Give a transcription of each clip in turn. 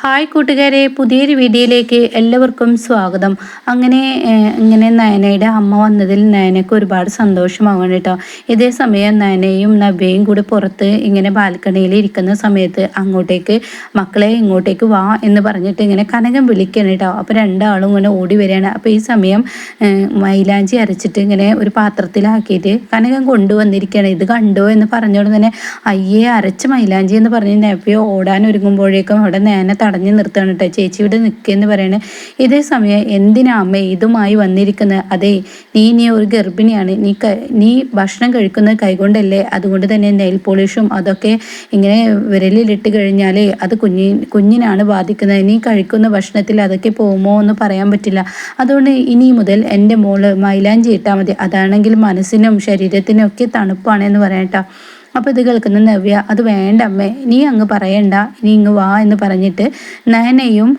Hi കൂട്ടുകാരെ പുതിയൊരു വീഡിയോയിലേക്ക് എല്ലാവർക്കും സ്വാഗതം. അങ്ങനെ ഇങ്ങനെ നയനയുടെ അമ്മ വന്നതിൽ നയനയ്ക്ക് ഒരുപാട് സന്തോഷമാവണം കേട്ടോ. ഇതേ സമയം നയനയും നവ്യയും കൂടി പുറത്ത് ഇങ്ങനെ ബാൽക്കണിയിൽ ഇരിക്കുന്ന സമയത്ത് അങ്ങോട്ടേക്ക് മക്കളെ ഇങ്ങോട്ടേക്ക് വാ എന്ന് പറഞ്ഞിട്ട് ഇങ്ങനെ കനകം വിളിക്കണം കേട്ടോ. അപ്പോൾ രണ്ടാളും ഇങ്ങനെ ഓടി വരികയാണ്. അപ്പോൾ ഈ സമയം മൈലാഞ്ചി അരച്ചിട്ട് ഇങ്ങനെ ഒരു പാത്രത്തിലാക്കിയിട്ട് കനകം കൊണ്ടുവന്നിരിക്കുകയാണ്. ഇത് കണ്ടോ? എന്ന് പറഞ്ഞോണ്ട് തന്നെ അയ്യേ അരച്ച മൈലാഞ്ചി എന്ന് പറഞ്ഞ് നവ്യ ഓടാൻ ഒരുങ്ങുമ്പോഴേക്കും അവിടെ നേനെ തടഞ്ഞു നിർത്തുകയാണ് കേട്ടോ ചേച്ചി ഇവിടെ നിൽക്കുകയെന്ന് പറയണേ ഇതേ സമയം എന്തിനാ അമ്മ ഇതുമായി വന്നിരിക്കുന്നത് അതെ നീ ഇനി ഒരു ഗർഭിണിയാണ്. നീ നീ ഭക്ഷണം കഴിക്കുന്നത് കൈകൊണ്ടല്ലേ? അതുകൊണ്ട് തന്നെ നെയിൽ പോളിഷും അതൊക്കെ ഇങ്ങനെ വിരലിലിട്ട് കഴിഞ്ഞാലേ അത് കുഞ്ഞി കുഞ്ഞിനാണ് ബാധിക്കുന്നത്. നീ കഴിക്കുന്ന ഭക്ഷണത്തിൽ അതൊക്കെ പോകുമോ എന്ന് പറയാൻ പറ്റില്ല. അതുകൊണ്ട് ഇനി മുതൽ എന്റെ മോൾ മൈലാഞ്ചി ഇട്ടാൽ മതി. അതാണെങ്കിൽ മനസ്സിനും ശരീരത്തിനും ഒക്കെ തണുപ്പാണെന്ന് പറയാം അപ്പോൾ ഇത് കേൾക്കുന്ന നവ്യ അത് വേണ്ട അമ്മേ നീ അങ്ങ് പറയണ്ട നീ ഇങ്ങ് വാ എന്ന് പറഞ്ഞിട്ട് നയനയും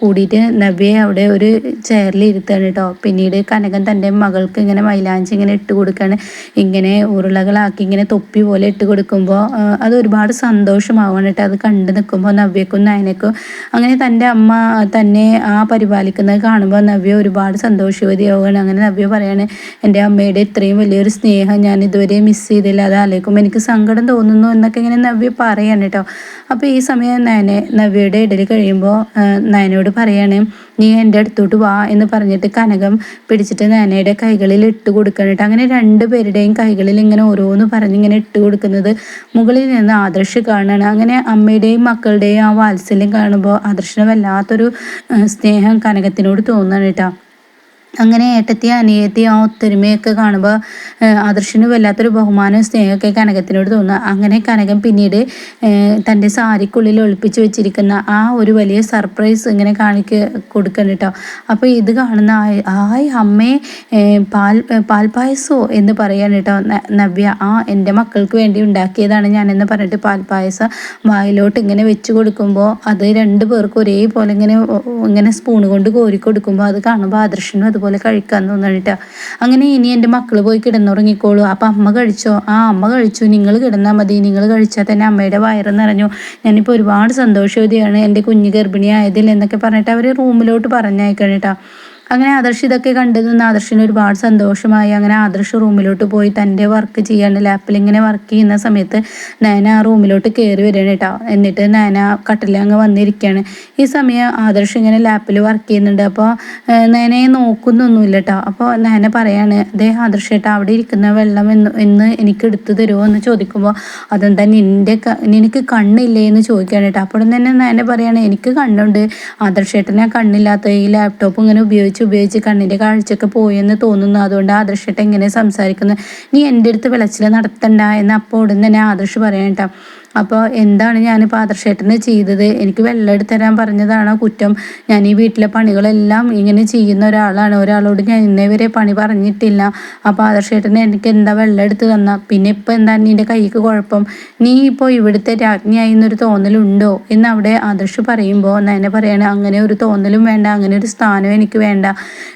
കൂടിയിട്ട് നവ്യയെ അവിടെ ഒരു ചെയറിൽ ഇരുത്താണ് കേട്ടോ. പിന്നീട് കനകൻ തന്റെ മകൾക്ക് ഇങ്ങനെ മൈലാഞ്ചി ഇങ്ങനെ ഇട്ട് കൊടുക്കുകയാണ്. ഇങ്ങനെ ഉരുളകളാക്കി ഇങ്ങനെ തൊപ്പി പോലെ ഇട്ട് കൊടുക്കുമ്പോൾ അത് ഒരുപാട് സന്തോഷമാവാണ് കേട്ടോ. അത് കണ്ടു നിൽക്കുമ്പോൾ നവ്യക്കും നയനക്കും അങ്ങനെ തന്റെ അമ്മ തന്നെ ആ പരിപാലിക്കുന്നത് കാണുമ്പോൾ നവ്യ ഒരുപാട് സന്തോഷവതിയാവുകയാണ്. അങ്ങനെ നവ്യ പറയാണ് എന്റെ അമ്മയുടെ ഇത്രയും വലിയൊരു സ്നേഹം ഞാൻ ഇതുവരെ മിസ് ചെയ്തില്ല. അത് ആലോചിക്കുമ്പോൾ എനിക്ക് സങ്കടം തോന്നുന്നു എന്നൊക്കെ ഇങ്ങനെ നവ്യ പറയാണ് കേട്ടോ. അപ്പോൾ ഈ സമയം നയനെ നവ്യയുടെ ഇടയിൽ കഴിയുമ്പോൾ നയനോട് പറയാണ് നീ എന്റെ അടുത്തോട്ട് വാ എന്ന് പറഞ്ഞിട്ട് കനകം പിടിച്ചിട്ട് നയനയുടെ കൈകളിൽ ഇട്ട് കൊടുക്കണം കേട്ടോ. അങ്ങനെ രണ്ട് പേരുടെയും കൈകളിൽ ഇങ്ങനെ ഓരോന്ന് പറഞ്ഞ് ഇങ്ങനെ ഇട്ട് കൊടുക്കുന്നത് മുകളിൽ നിന്ന് ആദർശ് കാണുകയാണ് അങ്ങനെ അമ്മയുടെയും മക്കളുടെയും ആ വാത്സല്യം കാണുമ്പോൾ ആദർശിന് വല്ലാത്തൊരു സ്നേഹം കനകത്തിനോട് തോന്നുകയാണ് കേട്ടോ. അങ്ങനെ ഏട്ടത്തി അനിയത്തി ആ ഒത്തൊരുമയൊക്കെ കാണുമ്പോൾ ആദർശന് വല്ലാത്തൊരു ബഹുമാനവും സ്നേഹമൊക്കെ കനകത്തിനോട് തോന്നുക അങ്ങനെ കനകം പിന്നീട് തന്റെ സാരിക്കുള്ളിൽ ഒളിപ്പിച്ച് വെച്ചിരിക്കുന്ന ആ ഒരു വലിയ സർപ്രൈസ് ഇങ്ങനെ കാണിക്ക് കൊടുക്കണം കേട്ടോ അപ്പോൾ ഇത് കാണുന്ന ആയ് അമ്മേ പാൽ പാൽപ്പായസോ എന്ന് പറയാൻ കേട്ടോ നവ്യ. ആ എന്റെ മക്കൾക്ക് വേണ്ടി ഉണ്ടാക്കിയതാണ് ഞാനെന്ന് പറഞ്ഞിട്ട് പാൽപ്പായസം വായിലോട്ട് ഇങ്ങനെ വെച്ച് കൊടുക്കുമ്പോൾ അത് രണ്ട് പേർക്കും ഒരേപോലെ ഇങ്ങനെ ഇങ്ങനെ സ്പൂൺ കൊണ്ട് കോരി കൊടുക്കുമ്പോൾ അത് കാണുമ്പോൾ ആദർശനും അത് അതുപോലെ കഴിക്കാൻ തോന്നണിട്ടാ. അങ്ങനെ ഇനി എന്റെ മക്കൾ പോയി കിടന്നുറങ്ങിക്കോളൂ. അപ്പം അമ്മ കഴിച്ചോ? ആ അമ്മ കഴിച്ചു. നിങ്ങൾ കിടന്നാൽ മതി. നിങ്ങൾ കഴിച്ചാൽ തന്നെ അമ്മയുടെ വയറ് നിറഞ്ഞു. ഞാനിപ്പോൾ ഒരുപാട് സന്തോഷവതിയാണ്. എന്റെ കുഞ്ഞ് ഗർഭിണിയായതിൽ എന്നൊക്കെ പറഞ്ഞിട്ട് അവർ റൂമിലോട്ട് പറഞ്ഞയക്കണം അങ്ങനെ ആദർശ് ഇതൊക്കെ കണ്ടു നിന്ന് ആദർശിന് ഒരുപാട് സന്തോഷമായി. അങ്ങനെ ആദർശ് റൂമിലോട്ട് പോയി തന്റെ വർക്ക് ചെയ്യാണ്ട് ലാപ്പിൽ ഇങ്ങനെ വർക്ക് ചെയ്യുന്ന സമയത്ത് നയന ആ റൂമിലോട്ട് കയറി വരികയാണ് കേട്ടോ. എന്നിട്ട് നയന കട്ടിൽ അങ്ങ് വന്നിരിക്കുകയാണ്. ഈ സമയം ആദർശ് ഇങ്ങനെ ലാപ്പിൽ വർക്ക് ചെയ്യുന്നുണ്ട്. അപ്പോൾ നയനയെ നോക്കുന്നൊന്നുമില്ല കേട്ടോ. അപ്പോൾ നയന പറയാണ് അതേ ആദർശ് ചേട്ടാ അവിടെ ഇരിക്കുന്ന വെള്ളം എന്ന് എന്ന് എനിക്ക് എടുത്തു തരുമോ? എന്ന് ചോദിക്കുമ്പോൾ അതെന്താ നിന്റെ നിനക്ക് കണ്ണില്ലേ? എന്ന് ചോദിക്കുകയാണ് കേട്ടോ. അപ്പോൾ തന്നെ നയന പറയാണ് എനിക്ക് കണ്ണുണ്ട്. ആദർശ് ചേട്ടനെ കണ്ണില്ലാത്ത ഈ ലാപ്ടോപ്പ് ഇങ്ങനെ ഉപയോഗിച്ച് ഉപയോഗിച്ച് ഉപയോഗിച്ച് കണ്ണിന്റെ കാഴ്ചയൊക്കെ പോയെന്ന് തോന്നുന്നു. അതുകൊണ്ട് ആദർശട്ട് എങ്ങനെ സംസാരിക്കുന്നു? നീ എന്റെ അടുത്ത് വിളച്ചിൽ നടത്തണ്ട എന്ന് അപ്പോൾ ഉടൻ തന്നെ ആദർശ് പറയാം കേട്ടോ. അപ്പോൾ എന്താണ് ഞാൻ പാദർഷേട്ടന് ചെയ്തത്? എനിക്ക് വെള്ളം എടുത്തരാൻ പറഞ്ഞതാണോ കുറ്റം? ഞാൻ ഈ വീട്ടിലെ പണികളെല്ലാം ഇങ്ങനെ ചെയ്യുന്ന ഒരാളാണ്. ഒരാളോട് ഞാൻ ഇന്നേ വരെ പണി പറഞ്ഞിട്ടില്ല. ആ പാദർഷേട്ടന് എനിക്ക് എന്താ വെള്ളം എടുത്ത് തന്ന? പിന്നെ ഇപ്പോൾ എന്താ നിന്റെ കൈക്ക് കുഴപ്പം? നീ ഇപ്പോൾ ഇവിടുത്തെ രാജ്ഞിയായി എന്നൊരു തോന്നലുണ്ടോ? എന്ന് അവിടെ ആദർശ് പറയുമ്പോൾ എന്നെ പറയണ അങ്ങനെ ഒരു തോന്നലും വേണ്ട. അങ്ങനെ ഒരു സ്ഥാനവും എനിക്ക് വേണ്ട.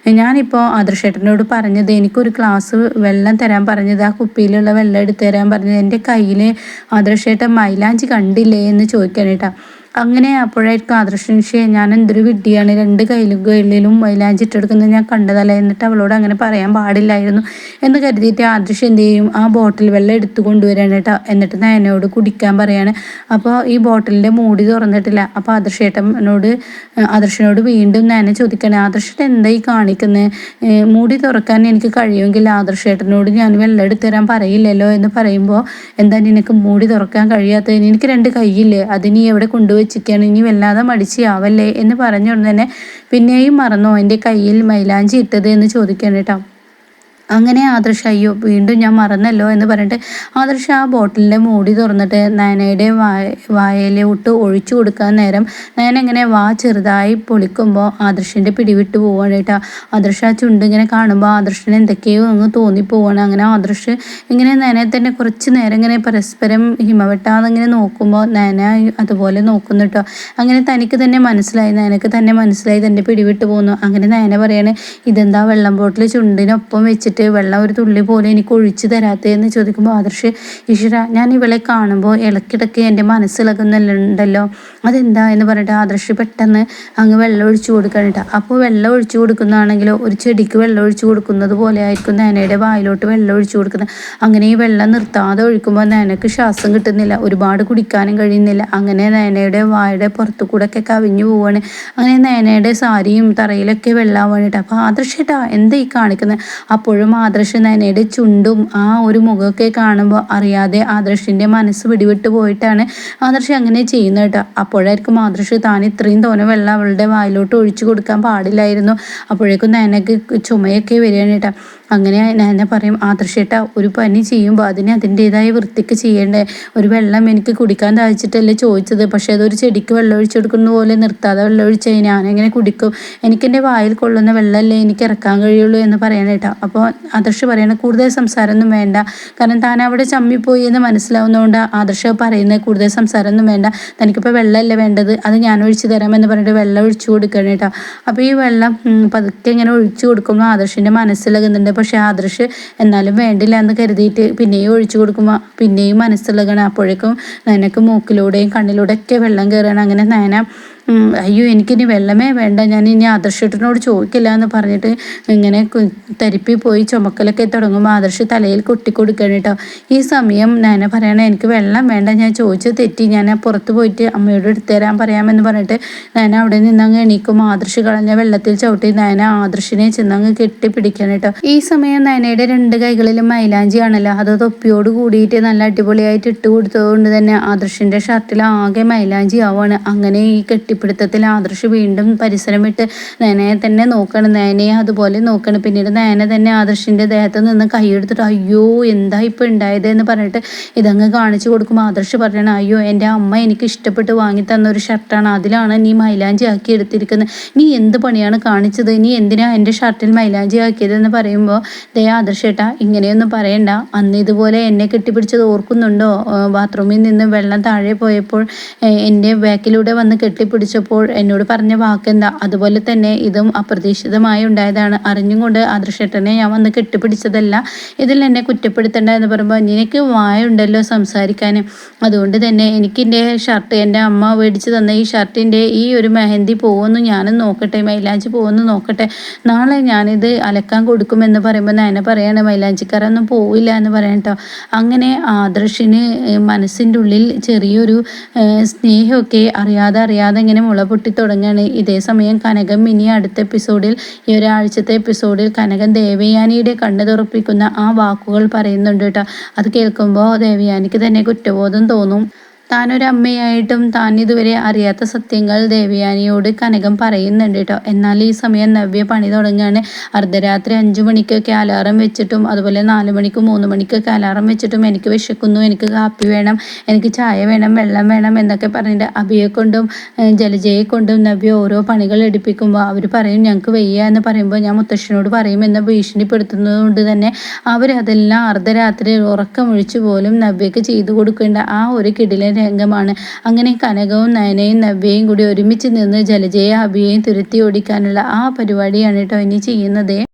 ഞാനിപ്പോൾ ആദർശേട്ടനോട് പറഞ്ഞത് എനിക്കൊരു ഗ്ലാസ് വെള്ളം തരാൻ പറഞ്ഞത് ആ കുപ്പിയിലുള്ള വെള്ളം എടുത്തു തരാൻ പറഞ്ഞത്. എന്റെ കയ്യിൽ ആദർശേട്ടൻ മൈലാഞ്ചി കണ്ടില്ലേ എന്ന് ചോദിക്കാനേട്ടാ അങ്ങനെ അപ്പോഴായിരിക്കും ആദർശനിഷയെ ഞാൻ എന്തൊരു വിഡ്ഢിയാണ് രണ്ട് കയ്യിലും കയ്യിലും മൈലാഞ്ചി ഇട്ടെടുക്കുന്നത് ഞാൻ കണ്ടതല്ല? എന്നിട്ട് അവളോട് അങ്ങനെ പറയാൻ പാടില്ലായിരുന്നു എന്ന് കരുതിയിട്ട് ആദർശ് എന്ത് ചെയ്യും? ആ ബോട്ടിൽ വെള്ളം എടുത്തു കൊണ്ടുവരാണ് കേട്ടോ എന്നിട്ട് നയനോട് കുടിക്കാൻ പറയാണ്. അപ്പോൾ ഈ ബോട്ടിലിന്റെ മൂടി തുറന്നിട്ടില്ല. അപ്പോൾ ആദർശേട്ടനോട് ആദർശനോട് വീണ്ടും നയനെ ചോദിക്കണേ ആദർശൻ എന്തായി കാണിക്കുന്നത് മൂടി തുറക്കാൻ എനിക്ക് കഴിയുമെങ്കിൽ ആദർശേട്ടനോട് ഞാൻ വെള്ളം എടുത്തു തരാൻ പറയില്ലല്ലോ എന്ന് പറയുമ്പോൾ എന്താ നിനക്ക് മൂടി തുറക്കാൻ കഴിയാത്തത്? എനിക്ക് രണ്ട് കൈയില്ലേ? അത് നീ എവിടെ കൊണ്ടുപോയി വെച്ചിരിക്കുകയാണ് ഇനി വല്ലാതെ മടിച്ചാവല്ലേ എന്ന് പറഞ്ഞുകൊണ്ട് തന്നെ പിന്നെയും മറന്നോ? എന്റെ കയ്യിൽ മൈലാഞ്ചി ഇട്ടത് എന്ന് ചോദിക്കണം കേട്ടോ. അങ്ങനെ ആദർശ അയ്യോ വീണ്ടും ഞാൻ മറന്നല്ലോ എന്ന് പറഞ്ഞിട്ട് ആദർശ ആ ബോട്ടിലിന്റെ മൂടി തുറന്നിട്ട് നയനയുടെ വായ വായയിലോട്ട് ഒഴിച്ചു കൊടുക്കാൻ നേരം നയന ഇങ്ങനെ വാ ചെറുതായി പൊളിക്കുമ്പോൾ ആദർശിന്റെ പിടിവിട്ട് പോവാണ് കേട്ടോ. ആദർശ ചുണ്ട് ഇങ്ങനെ കാണുമ്പോൾ ആദർശന് എന്തൊക്കെയോ അങ്ങ് തോന്നിപ്പോവാണ്. അങ്ങനെ ആദർശ് ഇങ്ങനെ നയനെ തന്നെ കുറച്ച് നേരം ഇങ്ങനെ പരസ്പരം ഹിമവെട്ടാതെ നോക്കുമ്പോൾ നയന അതുപോലെ നോക്കുന്നു കേട്ടോ. അങ്ങനെ തനിക്ക് തന്നെ മനസ്സിലായി നയനക്ക് തന്നെ മനസ്സിലായി തന്റെ പിടിവിട്ട് പോകുന്നു. അങ്ങനെ നയന പറയാണ് ഇതെന്താ വെള്ളം ബോട്ടിൽ ചുണ്ടിനൊപ്പം വെച്ചിട്ട് വെച്ചിട്ട് വെള്ളം ഒരു തുള്ളി പോലെ എനിക്ക് ഒഴിച്ചു തരാത്തതെന്ന് ചോദിക്കുമ്പോൾ ആദർശ് ഈശ്വര ഞാൻ ഇവളെ കാണുമ്പോൾ ഇളക്കിടക്ക് എന്റെ മനസ്സിളകുന്നുണ്ടല്ലോ. അതെന്താ? എന്ന് പറഞ്ഞിട്ട് ആദർശ് പെട്ടെന്ന് അങ്ങ് വെള്ളം ഒഴിച്ചു കൊടുക്കാനിട്ട അപ്പോൾ വെള്ളം ഒഴിച്ചു കൊടുക്കുന്നതാണെങ്കിലോ ഒരു ചെടിക്ക് വെള്ളം ഒഴിച്ചു കൊടുക്കുന്നത് പോലെ ആയിരിക്കും നേനയുടെ വായിലോട്ട് വെള്ളം ഒഴിച്ചു കൊടുക്കുന്നത്. അങ്ങനെ ഈ വെള്ളം നിർത്താതെ ഒഴിക്കുമ്പോൾ നേനക്ക് ശ്വാസം കിട്ടുന്നില്ല ഒരുപാട് കുടിക്കാനും കഴിയുന്നില്ല. അങ്ങനെ നേനയുടെ വായുടെ പുറത്തു കൂടെ ഒക്കെ കവിഞ്ഞു പോവാണ്. അങ്ങനെ നേനയുടെ സാരിയും തറയിലൊക്കെ വെള്ളമാവാനിട്ട് അപ്പോൾ ആദർശേട്ടാ എന്താ ഈ കാണിക്കുന്നത് അപ്പോഴും ആദർശ് നനയുടെ ചുണ്ടും ആ ഒരു മുഖമൊക്കെ കാണുമ്പോൾ അറിയാതെ ആദർശിന്റെ മനസ്സ് പിടിവിട്ട് പോയിട്ടാണ് ആദർശ് അങ്ങനെ ചെയ്യുന്നത് കേട്ടോ. അപ്പോഴായിരിക്കും ആദർശ് താൻ ഇത്രയും തോനെ വെള്ളം അവളുടെ വായിലോട്ട് ഒഴിച്ചു കൊടുക്കാൻ പാടില്ലായിരുന്നു. അപ്പോഴേക്കും നനയ്ക്ക് ചുമയൊക്കെ വരികയാണ് കേട്ടോ. അങ്ങനെ ഞാൻ പറയും ആദർശേട്ട ഒരു പനി ചെയ്യുമ്പോൾ അതിനെ അതിന്റെതായ വൃത്തിക്ക് ചെയ്യേണ്ടേ? ഒരു വെള്ളം എനിക്ക് കുടിക്കാൻ ദാഹിച്ചിട്ടല്ലേ ചോദിച്ചത്. പക്ഷേ അതൊരു ചെടിക്ക് വെള്ളം ഒഴിച്ചു കൊടുക്കുന്ന പോലെ നിർത്താതെ വെള്ളം ഒഴിച്ച് ഞാനെങ്ങനെ കുടിക്കും? എനിക്കെന്റെ വായിൽ കൊള്ളുന്ന വെള്ളമല്ലേ എനിക്ക് ഇറക്കാൻ കഴിയുള്ളൂ എന്ന് പറയാനേട്ടാ അപ്പോൾ ആദർശ് പറയണ കൂടുതൽ സംസാരമൊന്നും വേണ്ട. കാരണം താൻ അവിടെ ചമ്മിപ്പോയി എന്ന് മനസ്സിലാവുന്നതുകൊണ്ട് ആദർശ് പറയുന്നത് കൂടുതൽ സംസാരമൊന്നും വേണ്ട. തനിക്കിപ്പോൾ വെള്ളമല്ലേ വേണ്ടത്? അത് ഞാൻ ഒഴിച്ചു തരാമെന്ന് പറഞ്ഞിട്ട് വെള്ളം ഒഴിച്ചു കൊടുക്കണം കേട്ടോ. അപ്പോൾ ഈ വെള്ളം പതുക്കെ ഇങ്ങനെ ഒഴിച്ചു കൊടുക്കുമ്പോൾ ആദർശിന്റെ മനസ്സിലകുന്നുണ്ട് പക്ഷേ ആദർശ് എന്നാലും വേണ്ടില്ല എന്ന് കരുതിയിട്ട് പിന്നെയും ഒഴിച്ചു കൊടുക്കുമ്പോൾ പിന്നെയും മനസ്സിലകണം അപ്പോഴേക്കും നനക്ക് മൂക്കിലൂടെയും കണ്ണിലൂടെയൊക്കെ വെള്ളം കയറണം അങ്ങനെ നയന അയ്യോ എനിക്കിനി വെള്ളമേ വേണ്ട. ഞാൻ ഇനി ആദർശേട്ടനോട് ചോദിക്കില്ല എന്ന് പറഞ്ഞിട്ട് ഇങ്ങനെ തരിപ്പി പോയി ചുമക്കലൊക്കെ തുടങ്ങുമ്പോൾ ആദർശ് തലയിൽ കൊട്ടിക്കൊടുക്കണം കേട്ടോ ഈ സമയം ഞാൻ പറയണ എനിക്ക് വെള്ളം വേണ്ട. ഞാൻ ചോദിച്ചു തെറ്റി ഞാൻ പുറത്ത് പോയിട്ട് അമ്മയോട് എടുത്തുതരാൻ പറയാമെന്ന് പറഞ്ഞിട്ട് ഞാൻ അവിടെ നിന്നങ്ങ് എണീക്കും. ആദർശ് കളഞ്ഞ വെള്ളത്തിൽ ചവിട്ടി നയന ആദർശിനെ ചെന്നങ്ങ് കെട്ടിപ്പിടിക്കണം കേട്ടോ ഈ സമയം നയനയുടെ രണ്ട് കൈകളിലും മൈലാഞ്ചി ആണല്ലോ. അത് തൊപ്പിയോട് കൂടിയിട്ട് നല്ല അടിപൊളിയായിട്ട് ഇട്ട് കൊടുത്തതുകൊണ്ട് തന്നെ ആദർശിന്റെ ഷർട്ടിൽ ആകെ മൈലാഞ്ചി ആവാണ്. അങ്ങനെ ഈ കെട്ടി കെട്ടിപ്പിടുത്തത്തിൽ ആദർശ് വീണ്ടും പരിസരം വിട്ട് നയനയെ തന്നെ നോക്കണം. നയനയെ അതുപോലെ നോക്കണം. പിന്നീട് നയന തന്നെ ആദർശിന്റെ ദേഹത്ത് നിന്ന് കൈയെടുത്തിട്ട് അയ്യോ എന്താ ഇപ്പം ഉണ്ടായത് എന്ന് പറഞ്ഞിട്ട് ഇതങ്ങ് കാണിച്ചു കൊടുക്കും. ആദർശ് പറയണം അയ്യോ എന്റെ അമ്മ എനിക്ക് ഇഷ്ടപ്പെട്ട് വാങ്ങി തന്ന ഒരു ഷർട്ടാണ്. അതിലാണ് നീ മൈലാഞ്ചി ആക്കി എടുത്തിരിക്കുന്നത്. നീ എന്ത് പണിയാണ് കാണിച്ചത്? നീ എന്തിനാ എന്റെ ഷർട്ടിൽ മൈലാഞ്ചി ആക്കിയതെന്ന് പറയുമ്പോൾ ദേ ആദർശേട്ടാ ഇങ്ങനെയൊന്നും പറയണ്ട. അന്ന് ഇതുപോലെ എന്നെ കെട്ടിപ്പിടിച്ചത് ഓർക്കുന്നുണ്ടോ? ബാത്റൂമിൽ നിന്ന് വെള്ളം താഴെ പോയപ്പോൾ എന്റെ ബാക്കിലൂടെ വന്ന് കെട്ടിപ്പിടിച്ച് പിടിച്ചപ്പോൾ എന്നോട് പറഞ്ഞ വാക്കെന്താ? അതുപോലെ തന്നെ ഇതും അപ്രതീക്ഷിതമായി ഉണ്ടായതാണ്. അറിഞ്ഞും കൊണ്ട് ഞാൻ വന്ന് കെട്ടിപ്പിടിച്ചതല്ല. ഇതിൽ എന്നെ കുറ്റപ്പെടുത്തണ്ട എന്ന് പറയുമ്പോൾ നിനക്ക് വായുണ്ടല്ലോ സംസാരിക്കാൻ അതുകൊണ്ട് തന്നെ എനിക്കെന്റെ ഷർട്ട് എന്റെ അമ്മ മേടിച്ച് തന്ന ഈ ഷർട്ടിന്റെ ഈ ഒരു മെഹന്തി പോകുമെന്ന് ഞാനും നോക്കട്ടെ മൈലാഞ്ചി പോകുമെന്ന് നോക്കട്ടെ. നാളെ ഞാനിത് അലക്കാൻ കൊടുക്കുമെന്ന് പറയുമ്പോൾ നയന പറയാണ് മൈലാഞ്ചിക്കാരൊന്നും പോവില്ല എന്ന് പറയാം കേട്ടോ അങ്ങനെ ആദർശിന് മനസ്സിന്റെ ഉള്ളിൽ ചെറിയൊരു സ്നേഹമൊക്കെ അറിയാതെ അറിയാതെ ഇങ്ങനെ മുള പൊട്ടി തുടങ്ങുകയാണ് ഇതേ സമയം കനകം മിനി അടുത്ത എപ്പിസോഡിൽ ഈ ഒരാഴ്ചത്തെ എപ്പിസോഡിൽ കനകം ദേവയാനിയുടെ കണ്ണ് തുറപ്പിക്കുന്ന ആ വാക്കുകൾ പറയുന്നുണ്ട് കേട്ടോ. അത് കേൾക്കുമ്പോൾ ദേവയാനിക്ക് തന്നെ കുറ്റബോധം തോന്നും. താനൊരമ്മയായിട്ടും താൻ ഇതുവരെ അറിയാത്ത സത്യങ്ങൾ ദേവയാനിയോട് കനകം പറയുന്നുണ്ട് കേട്ടോ എന്നാൽ ഈ സമയം നവ്യ പണി തുടങ്ങുകയാണ് അർദ്ധരാത്രി അഞ്ചു മണിക്കൊക്കെ അലാറം വെച്ചിട്ടും അതുപോലെ നാല് മണിക്ക് മൂന്ന് മണിക്കൊക്കെ അലാറം വെച്ചിട്ടും എനിക്ക് വിശക്കുന്നു എനിക്ക് കാപ്പി വേണം എനിക്ക് ചായ വേണം വെള്ളം വേണം എന്നൊക്കെ പറഞ്ഞിട്ട് അഭിയെ കൊണ്ടും ജലജയെ കൊണ്ടും നവ്യ ഓരോ പണികൾ എടുപ്പിക്കുമ്പോൾ അവർ പറയും ഞങ്ങൾക്ക് വയ്യ എന്ന് പറയുമ്പോൾ ഞാൻ മുത്തശ്ശനോട് പറയും പറയുമെന്ന് ഭീഷണിപ്പെടുത്തുന്നത് കൊണ്ട് തന്നെ അവരതെല്ലാം അർദ്ധരാത്രി ഉറക്കമൊഴിച്ചു പോലും നവ്യക്ക് ചെയ്തു കൊടുക്കേണ്ട ആ ഒരു കിടിലൻ രംഗമാണ്. അങ്ങനെ കനകവും നയനയും നവ്യയും കൂടി ഒരുമിച്ച് നിന്ന് ജലജയെ അഭിയെയും തുരുത്തി ഓടിക്കാനുള്ള ആ പരിപാടിയാണ് കേട്ടോ ഇനി ചെയ്യുന്നത്.